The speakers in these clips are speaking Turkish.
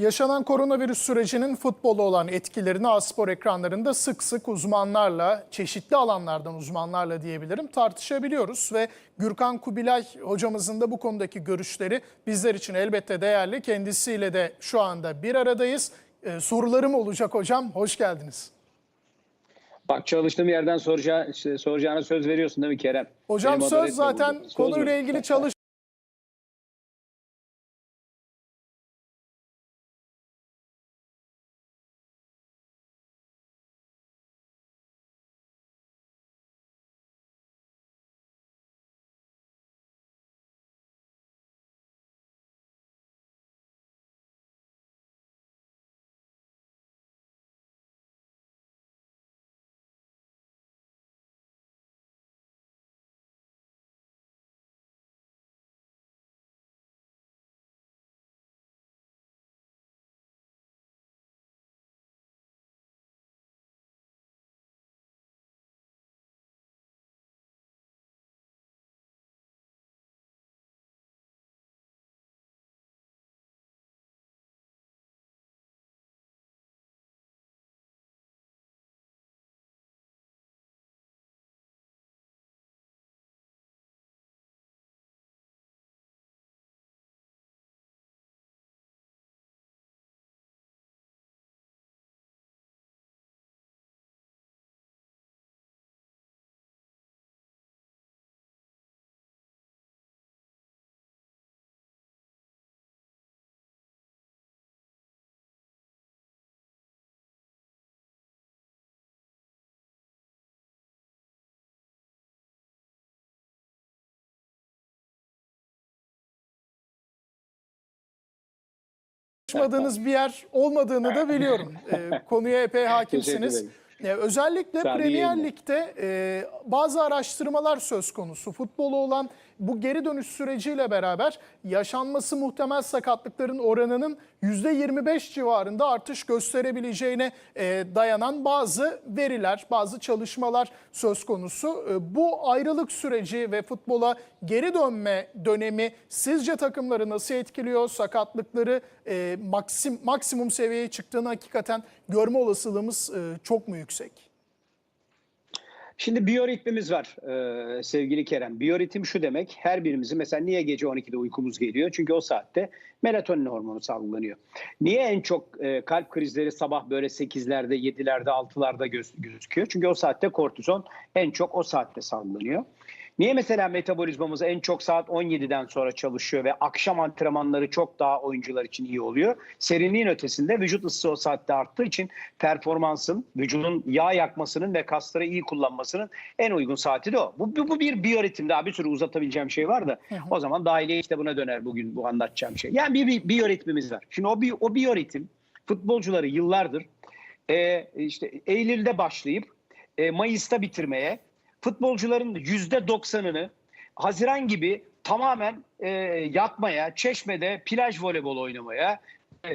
Yaşanan koronavirüs sürecinin futbola olan etkilerini Aspor ekranlarında sık sık uzmanlarla, çeşitli alanlardan uzmanlarla diyebilirim tartışabiliyoruz ve Gürkan Kubilay hocamızın da bu konudaki görüşleri bizler için elbette değerli. Kendisiyle de şu anda bir aradayız. Ee, sorularım olacak hocam. Hoş geldiniz. Bak çalıştığım yerden soracağı, soracağına söz veriyorsun değil mi Kerem? Hocam Beni söz zaten konuyla ilgili çalış çalışmadığınız bir yer olmadığını da biliyorum. Ee, konuya epey hakimsiniz. Ee, özellikle Premier. Lig'de e, bazı araştırmalar söz konusu. Futbolu olan bu geri dönüş süreciyle beraber yaşanması muhtemel sakatlıkların oranının %25 civarında artış gösterebileceğine e, dayanan bazı veriler, bazı çalışmalar söz konusu. E, bu ayrılık süreci ve futbola geri dönme dönemi sizce takımları nasıl etkiliyor? Sakatlıkları e, maksim, maksimum seviyeye çıktığını hakikaten görme olasılığımız çok mu yüksek? Şimdi biyoritmimiz var e, sevgili Kerem. Biyoritim şu demek her birimizin mesela niye gece 12'de uykumuz geliyor? Çünkü o saatte melatonin hormonu salgılanıyor. Niye en çok e, kalp krizleri sabah böyle 8'lerde, 7'lerde, 6'larda göz, gözüküyor? Çünkü o saatte kortizon en çok o saatte salgılanıyor. Niye mesela metabolizmamız en çok saat 17'den sonra çalışıyor ve akşam antrenmanları çok daha oyuncular için iyi oluyor? Serinliğin ötesinde vücut ısısı o saatte arttığı için performansın, vücudun yağ yakmasının ve kasları iyi kullanmasının en uygun saati de o. Bu, bu, bu bir biyoritim. Daha bir sürü uzatabileceğim şey var da o zaman dahiliye kitabına döner bugün bu anlatacağım şey. Yani bir, bir biyoritmimiz var. Şimdi o, bi- o biyoritim futbolcuları yıllardır e, işte Eylül'de başlayıp e, Mayıs'ta bitirmeye futbolcuların yüzde doksanını Haziran gibi tamamen e, yatmaya, çeşmede plaj voleybol oynamaya e,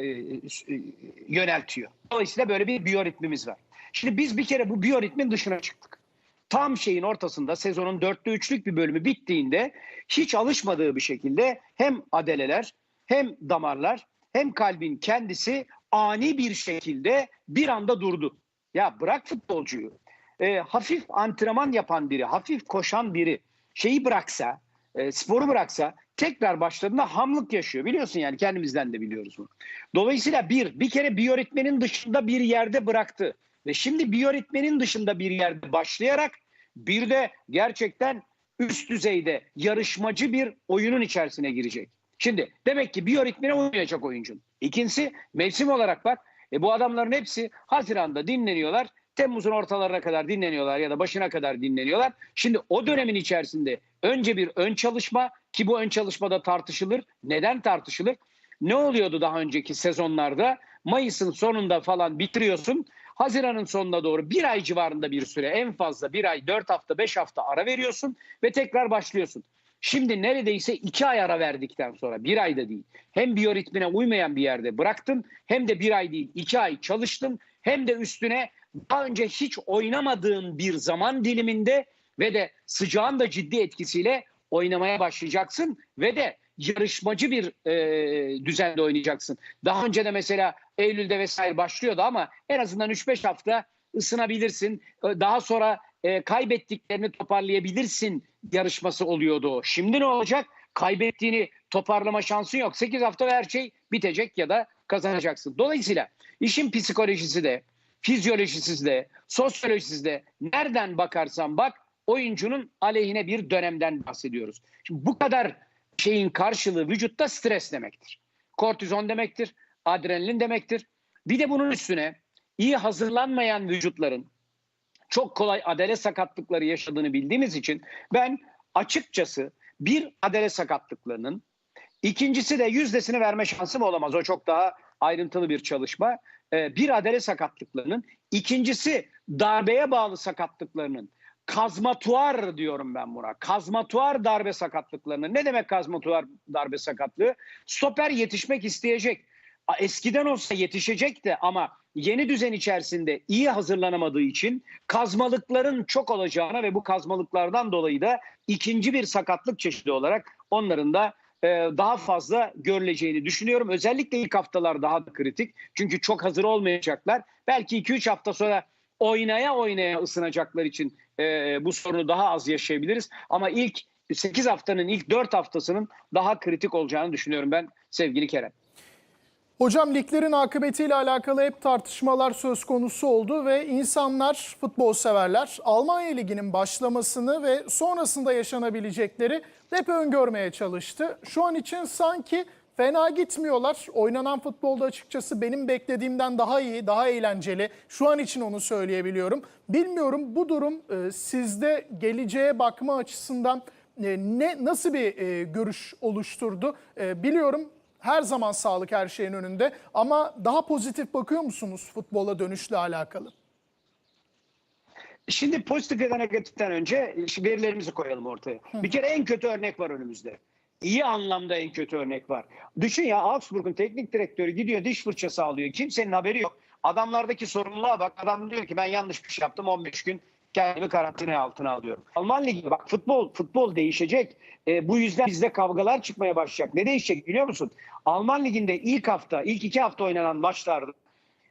yöneltiyor. Dolayısıyla böyle bir biyoritmimiz var. Şimdi biz bir kere bu biyoritmin dışına çıktık. Tam şeyin ortasında sezonun dörtte üçlük bir bölümü bittiğinde hiç alışmadığı bir şekilde hem adeleler hem damarlar hem kalbin kendisi ani bir şekilde bir anda durdu. Ya bırak futbolcuyu. E, hafif antrenman yapan biri, hafif koşan biri şeyi bıraksa, e, sporu bıraksa tekrar başladığında hamlık yaşıyor. Biliyorsun yani kendimizden de biliyoruz bunu. Dolayısıyla bir, bir kere biyoritmenin dışında bir yerde bıraktı. Ve şimdi biyoritmenin dışında bir yerde başlayarak bir de gerçekten üst düzeyde yarışmacı bir oyunun içerisine girecek. Şimdi demek ki biyoritmine oynayacak oyuncun. İkincisi mevsim olarak bak. E, bu adamların hepsi Haziran'da dinleniyorlar. Temmuz'un ortalarına kadar dinleniyorlar ya da başına kadar dinleniyorlar. Şimdi o dönemin içerisinde önce bir ön çalışma ki bu ön çalışmada tartışılır. Neden tartışılır? Ne oluyordu daha önceki sezonlarda? Mayıs'ın sonunda falan bitiriyorsun. Haziran'ın sonuna doğru bir ay civarında bir süre en fazla bir ay, dört hafta, beş hafta ara veriyorsun ve tekrar başlıyorsun. Şimdi neredeyse iki ay ara verdikten sonra bir ayda değil hem biyoritmine uymayan bir yerde bıraktın hem de bir ay değil iki ay çalıştın hem de üstüne daha önce hiç oynamadığın bir zaman diliminde ve de sıcağın da ciddi etkisiyle oynamaya başlayacaksın ve de yarışmacı bir e, düzende oynayacaksın. Daha önce de mesela Eylül'de vesaire başlıyordu ama en azından 3-5 hafta ısınabilirsin. E, Daha sonra e, kaybettiklerini toparlayabilirsin yarışması oluyordu. Şimdi ne olacak? Kaybettiğini toparlama şansın yok. 8 hafta ve her şey bitecek ya da kazanacaksın. Dolayısıyla işin psikolojisi de, fizyolojisi de, sosyolojisi de nereden bakarsan bak oyuncunun aleyhine bir dönemden bahsediyoruz. Şimdi bu kadar şeyin karşılığı vücutta stres demektir. Kortizon demektir, adrenalin demektir. Bir de bunun üstüne iyi hazırlanmayan vücutların çok kolay adele sakatlıkları yaşadığını bildiğimiz için ben açıkçası bir adele sakatlıklarının ikincisi de yüzdesini verme şansım olamaz. O çok daha ayrıntılı bir çalışma. Ee, bir adele sakatlıklarının ikincisi darbeye bağlı sakatlıklarının kazmatuar diyorum ben buna. Kazmatuar darbe sakatlıklarının. Ne demek kazmatuar darbe sakatlığı? Stoper yetişmek isteyecek. Eskiden olsa yetişecekti ama yeni düzen içerisinde iyi hazırlanamadığı için kazmalıkların çok olacağına ve bu kazmalıklardan dolayı da ikinci bir sakatlık çeşidi olarak onların da daha fazla görüleceğini düşünüyorum. Özellikle ilk haftalar daha da kritik. Çünkü çok hazır olmayacaklar. Belki 2-3 hafta sonra oynaya oynaya ısınacaklar için e, bu sorunu daha az yaşayabiliriz. Ama ilk 8 haftanın ilk 4 haftasının daha kritik olacağını düşünüyorum ben sevgili Kerem. Hocam liglerin akıbetiyle alakalı hep tartışmalar söz konusu oldu ve insanlar, futbol severler Almanya Ligi'nin başlamasını ve sonrasında yaşanabilecekleri hep öngörmeye çalıştı. Şu an için sanki fena gitmiyorlar. Oynanan futbolda açıkçası benim beklediğimden daha iyi, daha eğlenceli. Şu an için onu söyleyebiliyorum. Bilmiyorum bu durum e, sizde geleceğe bakma açısından e, ne nasıl bir e, görüş oluşturdu? E, biliyorum her zaman sağlık her şeyin önünde ama daha pozitif bakıyor musunuz futbola dönüşle alakalı? Şimdi pozitif ya da negatiften önce verilerimizi koyalım ortaya. Bir kere en kötü örnek var önümüzde. İyi anlamda en kötü örnek var. Düşün ya Augsburg'un teknik direktörü gidiyor diş fırçası alıyor. Kimsenin haberi yok. Adamlardaki sorumluluğa bak. Adam diyor ki ben yanlış bir şey yaptım 15 gün kendimi karantina altına alıyorum. Alman Ligi bak futbol futbol değişecek. E, bu yüzden bizde kavgalar çıkmaya başlayacak. Ne değişecek biliyor musun? Alman Ligi'nde ilk hafta, ilk iki hafta oynanan maçlarda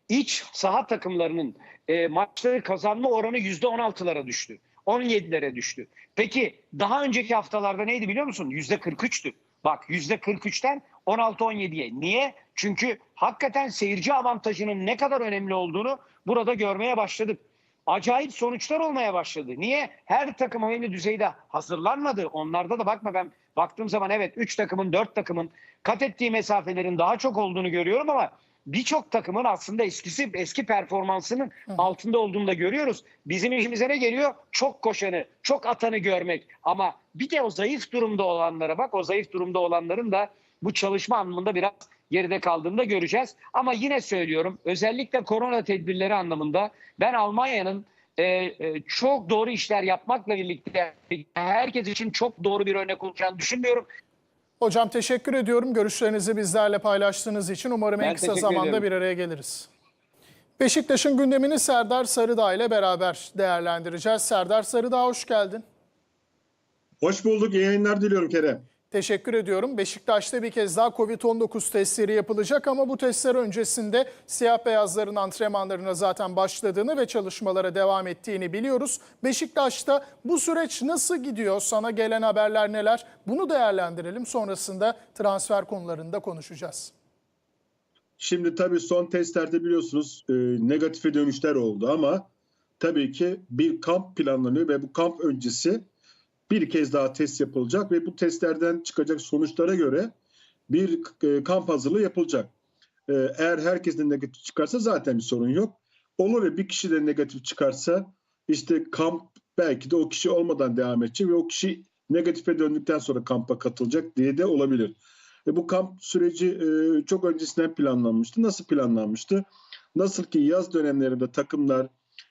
iç saha takımlarının e, maçları kazanma oranı %16'lara düştü. 17'lere düştü. Peki daha önceki haftalarda neydi biliyor musun? %43'tü. Bak %43'ten 16-17'ye. Niye? Çünkü hakikaten seyirci avantajının ne kadar önemli olduğunu burada görmeye başladık. Acayip sonuçlar olmaya başladı. Niye? Her takım aynı düzeyde hazırlanmadı. Onlarda da bakma ben baktığım zaman evet 3 takımın 4 takımın kat ettiği mesafelerin daha çok olduğunu görüyorum ama birçok takımın aslında eskisi eski performansının altında olduğunu da görüyoruz. Bizim işimize ne geliyor? Çok koşanı, çok atanı görmek. Ama bir de o zayıf durumda olanlara bak. O zayıf durumda olanların da bu çalışma anlamında biraz geride kaldığını da göreceğiz. Ama yine söylüyorum özellikle korona tedbirleri anlamında ben Almanya'nın e, e, çok doğru işler yapmakla birlikte herkes için çok doğru bir örnek olacağını düşünmüyorum. Hocam teşekkür ediyorum. Görüşlerinizi bizlerle paylaştığınız için umarım en Ben kısa teşekkür zamanda ederim. bir araya geliriz. Beşiktaş'ın gündemini Serdar Sarıdağ ile beraber değerlendireceğiz. Serdar Sarıdağ hoş geldin. Hoş bulduk. İyi yayınlar diliyorum Kerem. Teşekkür ediyorum. Beşiktaş'ta bir kez daha Covid-19 testleri yapılacak ama bu testler öncesinde siyah beyazların antrenmanlarına zaten başladığını ve çalışmalara devam ettiğini biliyoruz. Beşiktaş'ta bu süreç nasıl gidiyor? Sana gelen haberler neler? Bunu değerlendirelim. Sonrasında transfer konularında konuşacağız. Şimdi tabii son testlerde biliyorsunuz e, negatife dönüşler oldu ama tabii ki bir kamp planlanıyor ve bu kamp öncesi bir kez daha test yapılacak ve bu testlerden çıkacak sonuçlara göre bir e, kamp hazırlığı yapılacak. E, eğer herkesin negatif çıkarsa zaten bir sorun yok. Olur ve bir kişi de negatif çıkarsa işte kamp belki de o kişi olmadan devam edecek ve o kişi negatife döndükten sonra kampa katılacak diye de olabilir. E, bu kamp süreci e, çok öncesinden planlanmıştı. Nasıl planlanmıştı? Nasıl ki yaz dönemlerinde takımlar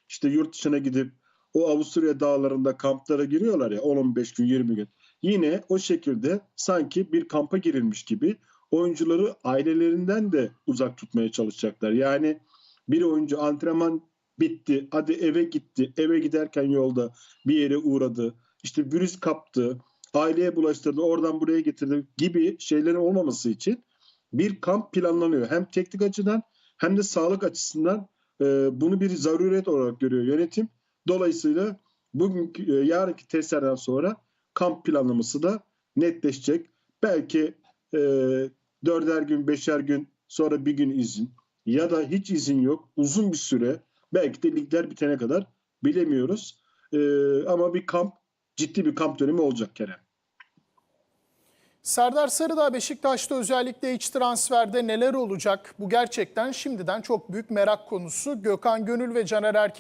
işte yurt dışına gidip o Avusturya dağlarında kamplara giriyorlar ya 10-15 gün 20 gün. Yine o şekilde sanki bir kampa girilmiş gibi oyuncuları ailelerinden de uzak tutmaya çalışacaklar. Yani bir oyuncu antrenman bitti, hadi eve gitti, eve giderken yolda bir yere uğradı, işte virüs kaptı, aileye bulaştırdı, oradan buraya getirdi gibi şeylerin olmaması için bir kamp planlanıyor. Hem teknik açıdan hem de sağlık açısından bunu bir zaruret olarak görüyor yönetim. Dolayısıyla bugün e, yarınki testlerden sonra kamp planlaması da netleşecek. Belki e, dörder gün, beşer gün sonra bir gün izin ya da hiç izin yok. Uzun bir süre belki de ligler bitene kadar bilemiyoruz. E, ama bir kamp, ciddi bir kamp dönemi olacak Kerem. Serdar Sarıdağ Beşiktaş'ta özellikle iç transferde neler olacak? Bu gerçekten şimdiden çok büyük merak konusu. Gökhan Gönül ve Caner Erkin